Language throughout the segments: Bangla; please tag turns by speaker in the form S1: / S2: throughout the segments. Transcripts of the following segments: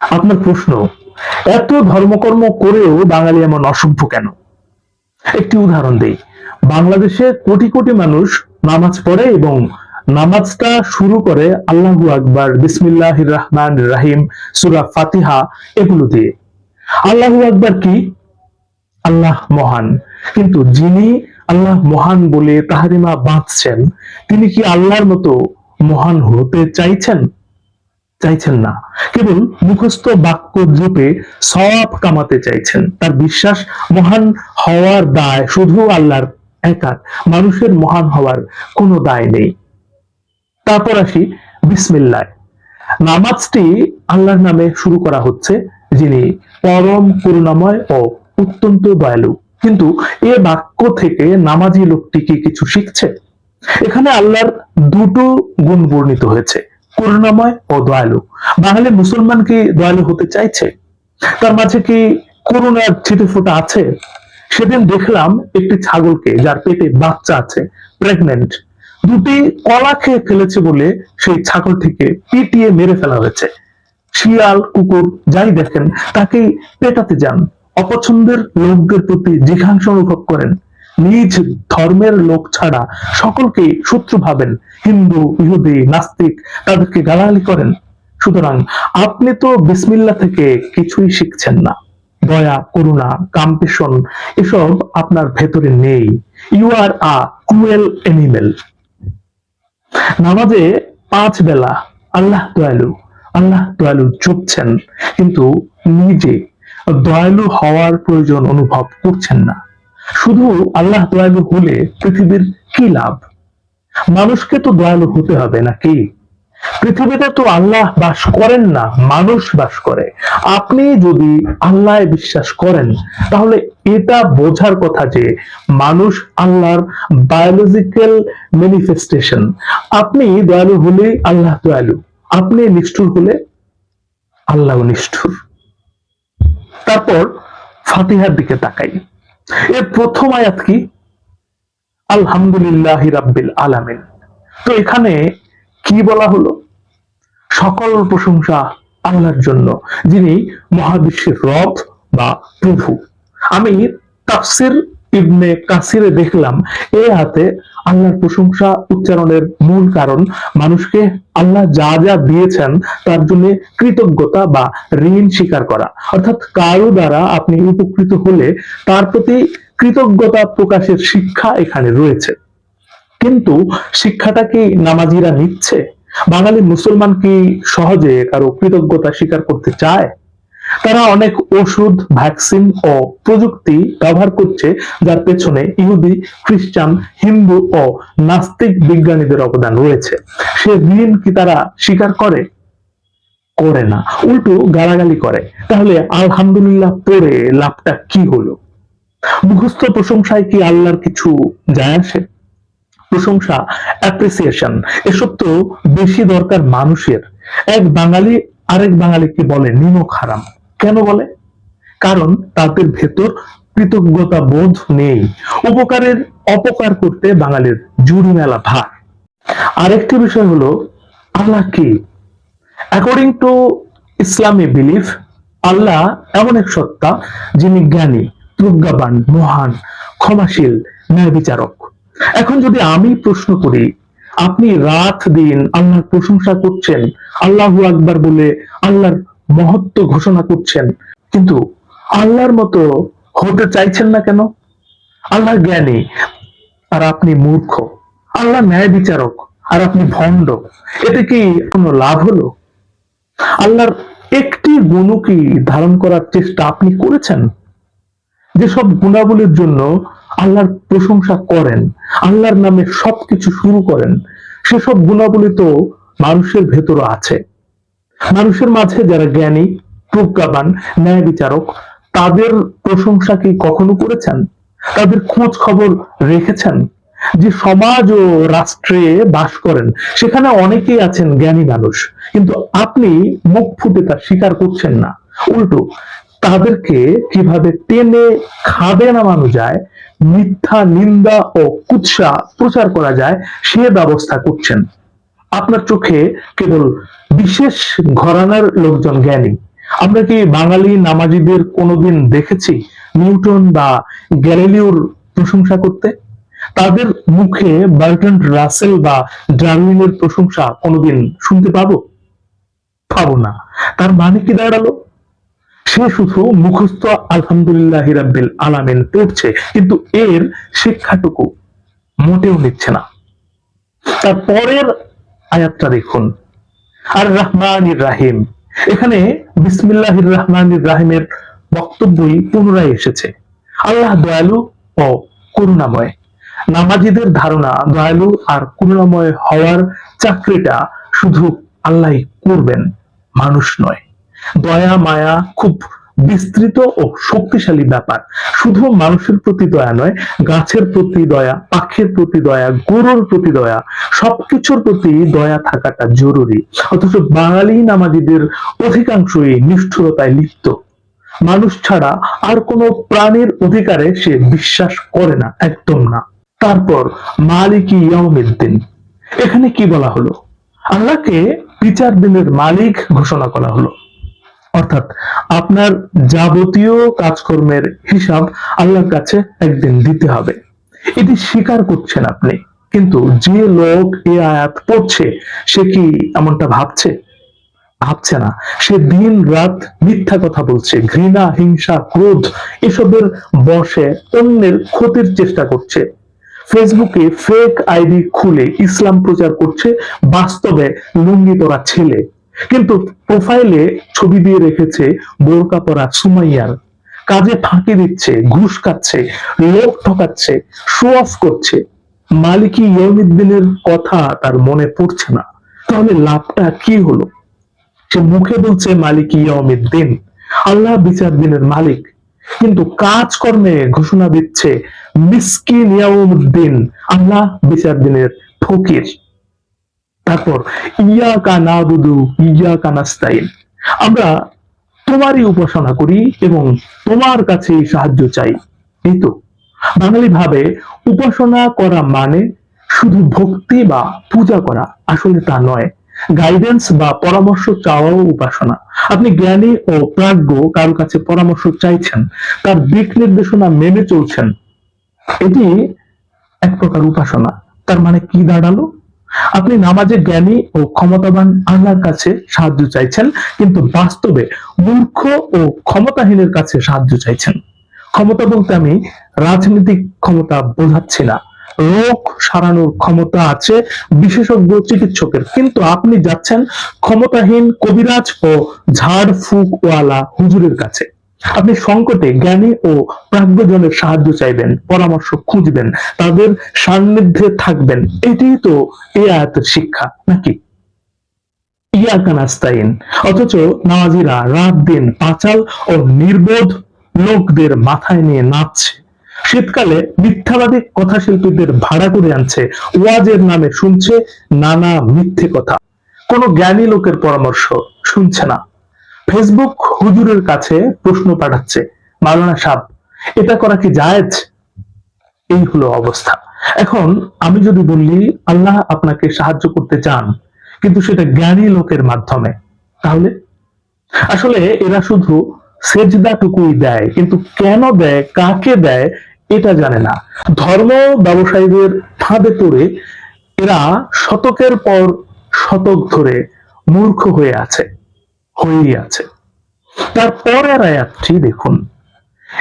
S1: আপনার প্রশ্ন, এত ধর্মকর্ম করেও বাঙালি এমন অসভ্য কেন? একটি উদাহরণ দেই, বাংলাদেশে কোটি কোটি মানুষ নামাজ পড়ে এবং নামাজটা শুরু করে আল্লাহু আকবার বিসমিল্লাহ রহমান রাহিম, সুরা ফাতিহা এগুলো দিয়ে। আল্লাহু আকবার কি? আল্লাহ মহান। কিন্তু যিনি আল্লাহ মহান বলে তাহারিমা বাঁধছেন তিনি কি আল্লাহর মতো মহান হতে চাইছেন? চাইছেন না। কেবল মুখস্থ বাক্য জপে সওয়াব কামাতে চাইছেন। তার বিশ্বাস মহান হওয়ার দায় শুধু আল্লাহর একার। মানুষের মহান হওয়ার কোনো দায় নেই। তারপর আসি বিসমিল্লায়। নামাজটি আল্লাহর নামে শুরু করা হচ্ছে, যিনি পরম করুণাময় ও অত্যন্ত দয়ালু। কিন্তু এ বাক্য থেকে নামাজি লোকটি কি কিছু শিখছে? এখানে আল্লাহর দুটো গুণ বর্ণিত হয়েছে। করুণাময় ও দয়ালু। বাঙালি মুসলমান কি দয়ালু হতে চাইছে? তার মাঝে কি করুণার ছিটে ফোটা আছে? সেদিন দেখলাম একটি ছাগলকে যার পেটে বাচ্চা আছে প্রেগনেন্ট দুটি কলা খেয়ে ফেলেছে বলে সেই ছাগলটিকে পিটিয়ে মেরে ফেলা হয়েছে। শিয়াল, কুকুর যাই দেখেন, তাকেই পেটাতে যান। অপছন্দের লোকদের প্রতি জিঘাংসা অনুভব করেন। নিজ ধর্মের লোক ছাড়া সকলকে শত্রু ভাবেন। হিন্দু, ইহুদি, নাস্তিক তাদেরকে গালাগালি করেন। সুতরাং আপনি তো বিসমিল্লা থেকে কিছুই শিখছেন না। দয়া, করুণা কাম্পেশন এসব আপনার ভেতরে নেই। You are a cruel animal নামাজে পাঁচ বেলা আল্লাহ দয়ালু আল্লাহ দয়ালু চুপছেন কিন্তু নিজে দয়ালু হওয়ার প্রয়োজন অনুভব করছেন না। শুধু আল্লাহ দয়ালু হলে পৃথিবীর কি লাভ? মানুষকে তো দয়ালু হতে হবে নাকি? পৃথিবীতে তো আল্লাহ বাস করেন না, মানুষ বাস করে। আপনি যদি আল্লাহ বিশ্বাস করেন, তাহলে এটা বোঝার কথা যে মানুষ আল্লাহর বায়োলজিক্যাল ম্যানিফেস্টেশন আপনি দয়ালু হলে আল্লাহ দয়ালু, আপনি নিষ্ঠুর হলে আল্লাহ নিষ্ঠুর। তারপর ফাতিহার দিকে তাকাই। এর প্রথম আয়াত কি? আলহামদুলিল্লাহ রাব্বিল আলামিন। তো এখানে কি বলা হলো? সকল প্রশংসা আল্লাহর জন্য, যিনি মহাবিশ্বের রথ বা প্রভু। আমি তাফসির ইবনে কাসিরে দেখলাম, এ হাতে আল্লাহর প্রশংসা উচ্চারণের মূল কারণ, মানুষকে আল্লাহ যা যা দিয়েছেন তার জন্য কৃতজ্ঞতা বা ঋণ স্বীকার করা। অর্থাৎ কারও দ্বারা আপনি উপকৃত হলে তার প্রতি কৃতজ্ঞতা প্রকাশের শিক্ষা এখানে রয়েছে। কিন্তু শিক্ষাটা কি নামাজিরা নিচ্ছে? বাঙালি মুসলমান কি সহজে কারও কৃতজ্ঞতা স্বীকার করতে চায়? তারা অনেক ওষুধ, ভ্যাকসিন ও প্রযুক্তি ব্যবহার করছে, যার পেছনে ইহুদি, খ্রিস্টান, হিন্দু ও নাস্তিক বিজ্ঞানীদের অবদান রয়েছে। সে ঋণ কি তারা স্বীকার করে? করে না। উল্টো গালাগালি করে। তাহলে আলহামদুলিল্লাহ পড়ে লাভটা কি হলো? মুখস্থ প্রশংসায় কি আল্লাহর কিছু যায় আসে? প্রশংসা অ্যাপ্রিসিয়েশন এসব তো বেশি দরকার মানুষের। এক বাঙালি আরেক বাঙালিকে বলে নিমক হারাম। কেন বলে? কারণ তাদের ভেতর কৃতজ্ঞতা বোধ নেই। উপকারের অপকার করতে বাঙালির জুড়ি মেলা ভার। আরেকটি বিষয় হলো, আল্লাহ কি? অ্যাকর্ডিং টু ইসলামী বিলিফ আল্লাহ এমন এক সত্তা যিনি জ্ঞানী, প্রজ্ঞাবান, মহান, ক্ষমাশীল ন্যায় বিচারক এখন যদি আমি প্রশ্ন করি, আপনি রাত দিন আল্লাহর প্রশংসা করছেন, আল্লাহু আকবার বলে আল্লাহর মহত্ব ঘোষণা করছেন। কিন্তু আল্লাহর মতো হতে চাইছেন না কেন? আল্লাহ জ্ঞানী, আর আপনি মূর্খ। আল্লাহ ন্যায় বিচারক, আর আপনি ভণ্ড। এতে কি কোনো লাভ হলো? আল্লাহর একটি গুণ কি ধারণ করার চেষ্টা আপনি করেছেন? যেসব গুণাবলীর জন্য আল্লাহর প্রশংসা করেন, আল্লাহর নামে সবকিছু শুরু করেন, সেসব গুণাবলী তো মানুষের ভেতরও আছে। মানুষের মাঝে যারা জ্ঞানী, প্রজ্ঞাবান, ন্যায় বিচারক, তাদের প্রশংসা কি কখনো করেছেন? তাদের খোঁজ খবর রেখেছেন? যে সমাজ ও রাষ্ট্রে বাস করেন, সেখানে অনেকেই আছেন জ্ঞানী মানুষ, কিন্তু আপনি মুখ ফুটে তা স্বীকার করছেন না। উল্টো, তাদেরকে কীভাবে টেনে খাবে নামানো যায়, মিথ্যা, নিন্দা ও কুৎসা প্রচার করা যায়, সে ব্যবস্থা করছেন। আপনার চোখে কেবল বিশেষ ঘরানার লোকজন জ্ঞানী? আমরা কি বাঙালি নামাজিদের কোনোদিন দেখেছি নিউটন বা গ্যালিলিওর প্রশংসা করতে? তাদের মুখে বার্ট্রান্ড রাসেল বা ডারউইনের প্রশংসা কোনোদিন শুনতে পাবো? পাবো না। তার মানে কি দাঁড়াল? সে শুধু মুখস্থ আলহামদুলিল্লাহ রাব্বিল আলামিন পড়ছে, কিন্তু এর শিক্ষাটুকু মোটেও নিচ্ছে না। তার পরের আয়াতটা দেখুন। আর রহমানির রাহিম এখানে বিসমিল্লাহির রহমানির রাহিমের বক্তব্যই পুনরায় এসেছে। আল্লাহ দয়ালু ও করুণাময়। নামাজিদের ধারণা দয়ালু আর করুণাময় হওয়ার চাকরিটা শুধু আল্লাহ করবেন, মানুষ নয়। দয়া, মায়া খুব বিস্তৃত ও শক্তিশালী ব্যাপার। শুধু মানুষের প্রতি দয়া নয়, গাছের প্রতি দয়া, পাখির প্রতি দয়া, গরুর প্রতি দয়া, সবকিছুর প্রতি দয়া থাকাটা জরুরি। অথচ বাঙালি নামাজিদের অধিকাংশই নিষ্ঠুরতায় লিপ্ত। মানুষ ছাড়া আর কোনো প্রাণীর অধিকারে সে বিশ্বাস করে না, একদম না। তারপর, মালিক ইয়াউমিদ্দিন। এখানে কি বলা হলো? আল্লাহকে বিচার দিনের মালিক ঘোষণা করা হলো। অর্থাৎ আপনার যাবতীয় কাজকর্মের হিসাব আল্লাহর কাছে একদিন দিতে হবে। এটি স্বীকার করছেন আপনি। কিন্তু যে লোক এ আয়াত পড়ছে, সে কি এমনটা ভাবছে? ভাবছে না। সে দিন রাত মিথ্যা কথা বলছে, ঘৃণা, হিংসা, ক্রোধ, এসবের বসে অন্যের ক্ষতির চেষ্টা করছে। ফেসবুকে ফেক আইডি খুলে ইসলাম প্রচার করছে, বাস্তবে লুঙ্গি পরা ছেলে। কিন্তু প্রোফাইলে ছবি দিয়ে রেখেছে বোরকা পরা সুমাইয়ার। কাজে ফাঁকি দিচ্ছে, ঘুষ খাচ্ছে লোক ঠকাচ্ছে শো অফ করছে। মালিকি ইয়মিদ্দিনের কথা তার মনে পড়ছে না। তাহলে লাভটা কি হলো? সে মুখে বলছে, মালিক ইয়মিদ্দিন আল্লাহ বিচার দিনের মালিক। কিন্তু কাজকর্মে ঘোষণা দিচ্ছে, মিসকিন ইয়াউমুদ্দিন, আল্লাহ বিচার দিনের ফকির। তারপর ইয়া কানা বুদু ইয়া কানাস্তাইন আমরা তোমারই উপাসনা করি এবং তোমার কাছে সাহায্য চাই, এই তো? বাঙালি ভাবে উপাসনা করা মানে শুধু ভক্তি বা পূজা করা, আসলে তা নয়। গাইডেন্স বা পরামর্শ চাওয়াও উপাসনা। আপনি জ্ঞানী ও প্রাজ্ঞ কারও কাছে পরামর্শ চাইছেন, তার দিক নির্দেশনা মেনে চলছেন, এটি এক প্রকার উপাসনা। তার মানে কি দাঁড়াল? আপনি নামাজে জ্ঞানী ও ক্ষমতাবান আল্লাহর কাছে সাহায্য চাইছেন, কিন্তু বাস্তবে মূর্খ ও ক্ষমতাহীনের কাছে সাহায্য চাইছেন। ক্ষমতা বলতে আমি রাজনৈতিক ক্ষমতা বোঝাচ্ছি না। রোগ সারানোর ক্ষমতা আছে বিশেষজ্ঞ চিকিৎসকের, কিন্তু আপনি যাচ্ছেন ক্ষমতাহীন কবিরাজ ও ঝাড় ফুক ওয়ালা হুজুরের কাছে। আপনি সংকটে জ্ঞানী ও প্রাজ্ঞজনের সাহায্য চাইবেন, পরামর্শ খুঁজবেন, তাদের সান্নিধ্যে থাকবেন। এটাই তো এই আয়াতের শিক্ষা, নাকি? অথচ নামাজিরা রাত দিন পাচাল ও নির্বোধ লোকদের মাথায় নিয়ে নাচছে। শীতকালে মিথ্যাবাদী কথা কথাশিল্পীদের ভাড়া করে আনছে, ওয়াজের নামে শুনছে নানা মিথ্যে কথা। কোনো জ্ঞানী লোকের পরামর্শ শুনছে না। ফেসবুক হুজুরের কাছে প্রশ্ন পাঠাচ্ছে, মাওলানা সাহ এটা করা কি জায়েজ? এই হলো অবস্থা। এখন আমি যদি বলি, আল্লাহ আপনাকে সাহায্য করতে চান, কিন্তু সেটা জ্ঞানী লোকের মাধ্যমে, তাহলে? আসলে এরা শুধু সেজদাটুকুই দেয়, কিন্তু কেন দেয়, কাকে দেয়, এটা জানে না। ধর্ম ব্যবসায়ীদের ফাঁদে পড়ে এরা শতকের পর শতক ধরে মূর্খ হয়ে আছে। হয়েই আছে। তার পরের আয়াতটি দেখুন।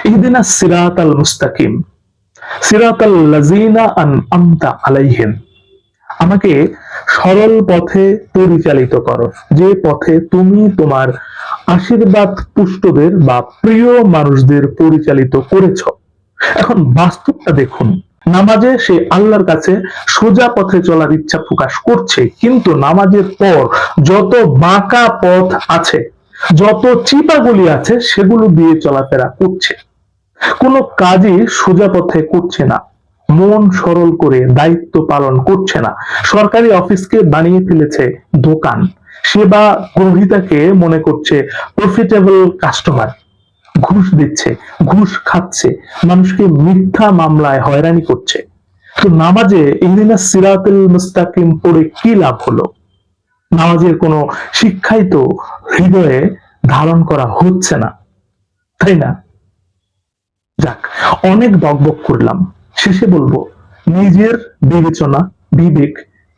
S1: ইহদিনা সিরাত আল মুস্তাকিম। সিরাত আল লাজিনা আন আমতা আলাইহিম। আমাকে সরল পথে পরিচালিত করো, যে পথে তুমি তোমার আশীর্বাদ পুষ্টদের বা প্রিয় মানুষদের পরিচালিত করেছ। এখন বাস্তবটা দেখুন। নামাজে সে আল্লাহর কাছে সোজা পথে চলার ইচ্ছা প্রকাশ করছে। কিন্তু নামাজের পর যত বাঁকা পথ আছে, যত চিপাগুলি আছে, সেগুলো দিয়ে চলাফেরা করছে। কোনো কাজই সোজা পথে করছে না। মন সরল করে দায়িত্ব পালন করছে না। সরকারি অফিসকে বানিয়ে ফেলেছে দোকান। সেবা গ্রহিতাকে মনে করছে প্রফিটেবল কাস্টমার ঘুষ দিচ্ছে, ঘুষ খাচ্ছে, মানুষকে মিথ্যা মামলায় হয়রানি করছে। তো নামাজে ইহদিনা সিরাতুল মুস্তাকিম পড়ে কি লাভ হলো? নামাজের কোনো শিক্ষাই তো হৃদয়ে ধারণ করা হচ্ছে না, তাই না? যাক, অনেক বকবক করলাম। শেষে বলব, নিজের বিবেচনা, বিবেক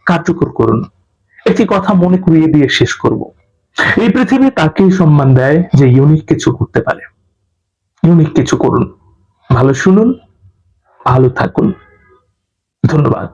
S1: কার্যকর করুন। একটি কথা মনে করিয়ে দিয়ে শেষ করব। এই পৃথিবী তাকেই সম্মান দেয় যে ইউনিক কিছু করতে পারে। ইউনিক কিছু করুন। ভালো শুনুন ভালো থাকুন। ধন্যবাদ।